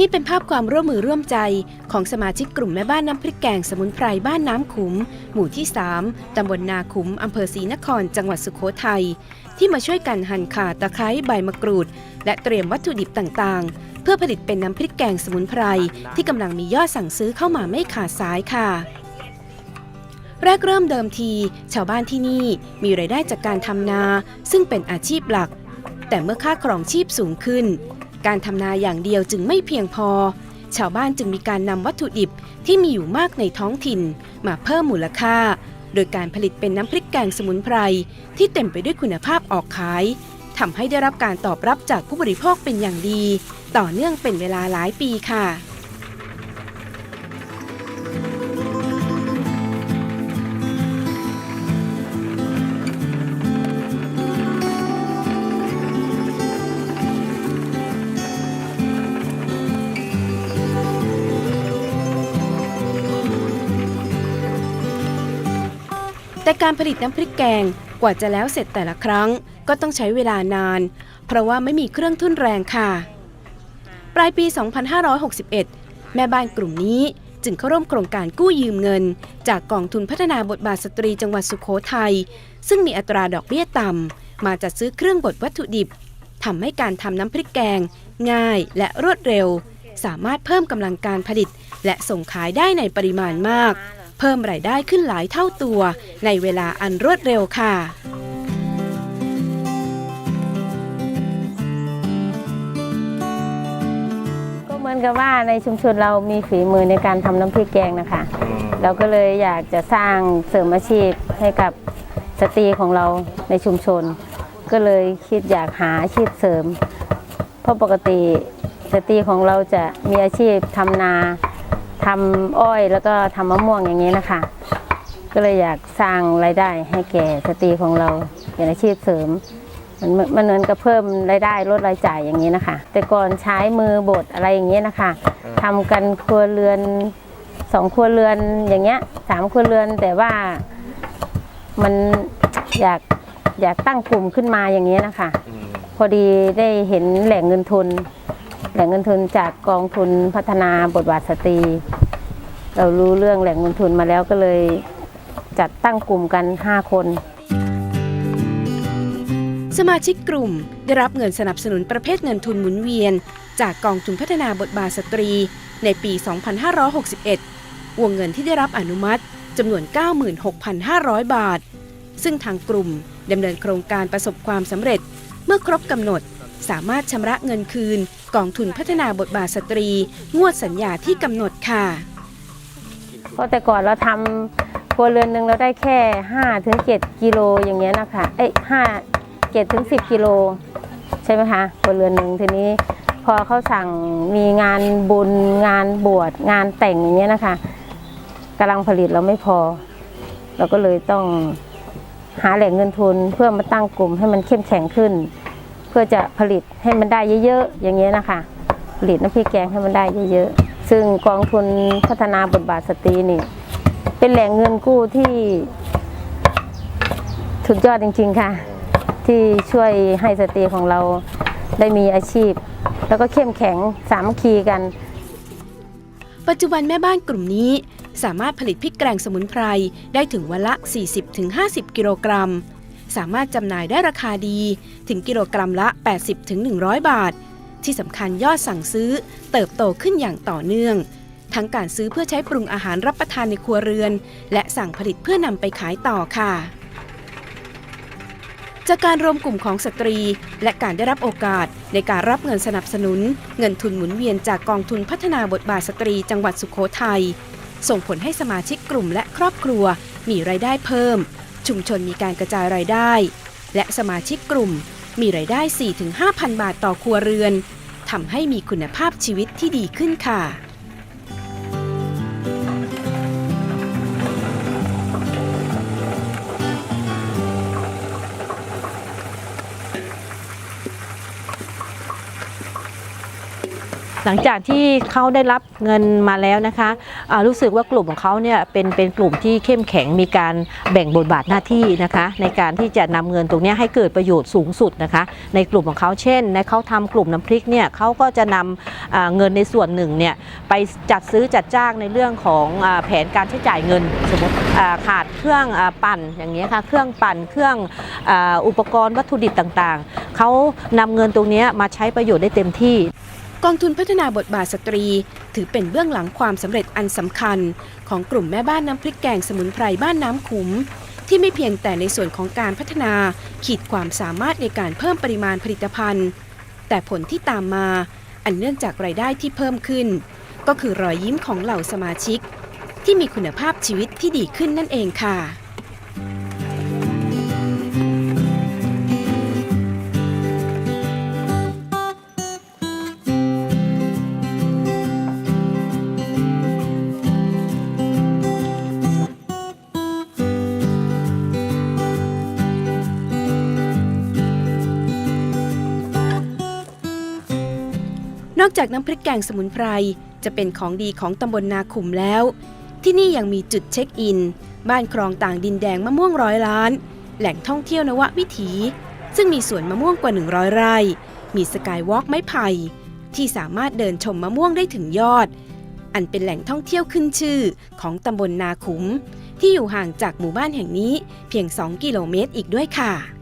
นี่เป็นภาพความร่วมมือร่วมใจของสมาชิกกลุ่มแม่บ้านน้ำพริกแกงสมุนไพรบ้านน้ำขุม หมู่ที่ 3 ตำบลนาขุม อำเภอศรีนคร จังหวัดสุโขทัย ที่มาช่วยกันหั่นข่าตะไคร้ใบมะกรูด และเตรียมวัตถุดิบต่างๆ เพื่อผลิตเป็นน้ำพริกแกงสมุนไพร ที่กำลังมียอดสั่งซื้อเข้ามาไม่ขาดสายค่ะแรกเริ่มเดิมที ชาวบ้านที่นี่มีรายได้จากการทำนา ซึ่งเป็นอาชีพหลัก แต่เมื่อค่าครองชีพสูงขึ้น การทำนาอย่างเดียวจึงไม่เพียงพอ ชาวบ้านจึงมีการนำวัตถุดิบที่มีอยู่มากในท้องถิ่น มาเพิ่มมูลค่า โดยการผลิตเป็นน้ำพริกแกงสมุนไพร ที่เต็มไปด้วยคุณภาพออกขายทำให้ได้รับการตอบรับจากผู้บริโภคเป็นอย่างดี ต่อเนื่องเป็นเวลาหลายปีค่ะ แต่การผลิตน้ำพริกแกงกว่าจะแล้วเสร็จแต่ละครั้งก็ต้องใช้เวลานาน เพราะว่าไม่มีเครื่องทุ่นแรงค่ะ ปลายปี 2561 แม่บ้านกลุ่มนี้จึงเข้าร่วมโครงการกู้ยืมเงิน จากกองทุนพัฒนาบทบาทสตรีจังหวัดสุโขทัยซึ่งมีอัตราดอกเบี้ยต่ำ มาจัดซื้อเครื่องบดวัตถุดิบทำให้การทำน้ำพริกแกง ง่ายและรวดเร็ว สามารถเพิ่มกำลังการผลิต และส่งขายได้ในปริมาณมาก เพิ่มรายได้ขึ้นหลายเท่าตัว ในเวลาอันรวดเร็วค่ะก็เหมือนกับว่าในชุมชนเรามีฝีมือในการทำน้ำพริกแกงนะคะ เราก็เลยอยากจะสร้างเสริมอาชีพให้กับสตรีของเราในชุมชน ก็เลยคิดอยากหาอาชีพเสริม เพราะปกติสตรีของเราจะมีอาชีพทำนา ทำอ้อยแล้วก็ทำมะม่วงอย่างนี้นะคะ ก็เลยอยากสร้างรายได้ให้แก่สตรีของเราเป็นอาชีพเสริม มันมันเหมือนกับเพิ่มรายได้ลดรายจ่ายอย่างนี้นะคะ แต่ก่อนใช้มือบดอะไรอย่างเงี้ยนะคะทำกันครัวเรือนสองครัวเรือนอย่างเงี้ยสามครัวเรือนแต่ว่ามันอยากอยากตั้งกลุ่มขึ้นมาอย่างเงี้ยนะคะ พอดีได้เห็นแหล่งเงินทุน แหล่งเงินทุนจากกองทุนพัฒนาบทบาทสตรี เรารู้เรื่องแหล่งเงินทุนมาแล้วก็เลยจัดตั้งกลุ่มกัน 5 คน สมาชิกกลุ่มได้รับเงินสนับสนุนประเภทเงินทุนหมุนเวียน จากกองทุนพัฒนาบทบาทสตรี ในปี 2561 วงเงินที่ได้รับอนุมัติจำนวน 96,500 บาท ซึ่งทางกลุ่มดำเนินโครงการประสบความสำเร็จ เมื่อครบกำหนดสามารถชำระเงินคืน กองทุนพัฒนาบทบาทสตรี งวดสัญญาที่กำหนดค่ะ เพราะแต่ก่อนเราทำครัวเรือนหนึ่งเราได้แค่5ถึง7กิโลอย่างเงี้ยนะคะเอ้ย5 7ถึง10กิโลใช่ไหมคะครัวเรือนหนึ่งทีนี้พอเขาสั่งมีงานบุญงานบวชงานแต่งอย่างเงี้ยนะคะกำลังผลิตเราไม่พอ เราก็เลยต้องหาแหล่งเงินทุนเพื่อมาตั้งกลุ่มให้มันเข้มแข็งขึ้น เพื่อจะผลิตให้มันได้เยอะๆอย่างเงี้ยนะคะ ผลิตน้ำพริกแกงให้มันได้เยอะๆ ซึ่งกองทุนพัฒนาบทบาทสตรีนี่ เป็นแหล่งเงินกู้ที่สุดยอดจริง ๆค่ะ ที่ช่วยให้สตรีของเราได้มีอาชีพ แล้วก็เข้มแข็งสามัคคีกัน ปัจจุบันแม่บ้านกลุ่มนี้สามารถผลิตพริกแกงสมุนไพรได้ถึงวันละ 40-50 กิโลกรัม สามารถจำหน่ายได้ราคาดีถึงกิโลกรัมละ 80-100 บาท ที่สำคัญยอดสั่งซื้อเติบโตขึ้นอย่างต่อเนื่อง ทั้งการซื้อเพื่อใช้ปรุงอาหารรับประทานในครัวเรือน และสั่งผลิตเพื่อนำไปขายต่อค่ะจากการรวมกลุ่มของสตรี และการได้รับโอกาสในการรับเงินสนับสนุน เงินทุนหมุนเวียนจากกองทุนพัฒนาบทบาทสตรีจังหวัดสุโขทัยส่งผลให้สมาชิกกลุ่มและครอบครัวมีรายได้เพิ่ม ชุมชนมีการกระจายรายได้ และสมาชิกกลุ่มมีรายได้ 4-5,000 บาทต่อครัวเรือนทำให้มีคุณภาพชีวิตที่ดีขึ้นค่ะ หลังจากที่เขาได้รับเงินมาแล้วนะคะอ่ารู้สึกว่ากลุ่มของเขาเนี่ยเป็นเป็นกลุ่มที่เข้มแข็งมีการแบ่งบทบาทหน้าที่นะคะในการที่จะนำเงินตรงนี้ให้เกิดประโยชน์สูงสุดนะคะในกลุ่มของเขาเช่นในเขาทำกลุ่มน้ำพริกเนี่ยเขาก็จะนำอ่าเงินในส่วนหนึ่งเนี่ยไปจัดซื้อจัดจ้างในเรื่องของอแผนการใช้จ่ายเงินสมมติขาดเครื่องอปั่นอย่างเงี้ยค่ะเครื่องปั่นเครื่องอ,อุปกรณ์วัตถุดิบต่างๆเขานำเงินตรงนี้มาใช้ประโยชน์ได้เต็มที่ กองทุนพัฒนาบทบาทสตรี ถือเป็นเบื้องหลังความสำเร็จอันสำคัญ ของกลุ่มแม่บ้านน้ำพริกแกงสมุนไพรบ้านน้ำขุม ที่ไม่เพียงแต่ในส่วนของการพัฒนาขีดความสามารถในการเพิ่มปริมาณผลิตภัณฑ์ แต่ผลที่ตามมา อันเนื่องจากรายได้ที่เพิ่มขึ้น ก็คือรอยยิ้มของเหล่าสมาชิก ที่มีคุณภาพชีวิตที่ดีขึ้นนั่นเองค่ะ นอกจากน้ำพริกแกงสมุนไพร จะเป็นของดีของตำบลนาขุมแล้ว ที่นี่ยังมีจุดเช็คอิน บ้านคลองต่างดินแดงมะม่วงร้อยล้าน แหล่งท่องเที่ยวนววิถี ซึ่งมีสวนมะม่วงกว่า 100 ไร่ มีสกายวอล์กไม้ไผ่ที่สามารถเดินชมมะม่วงได้ถึงยอด อันเป็นแหล่งท่องเที่ยวขึ้นชื่อของตำบลนาขุม ที่อยู่ห่างจากหมู่บ้านแห่งนี้เพียง 2 กิโลเมตรอีกด้วยค่ะ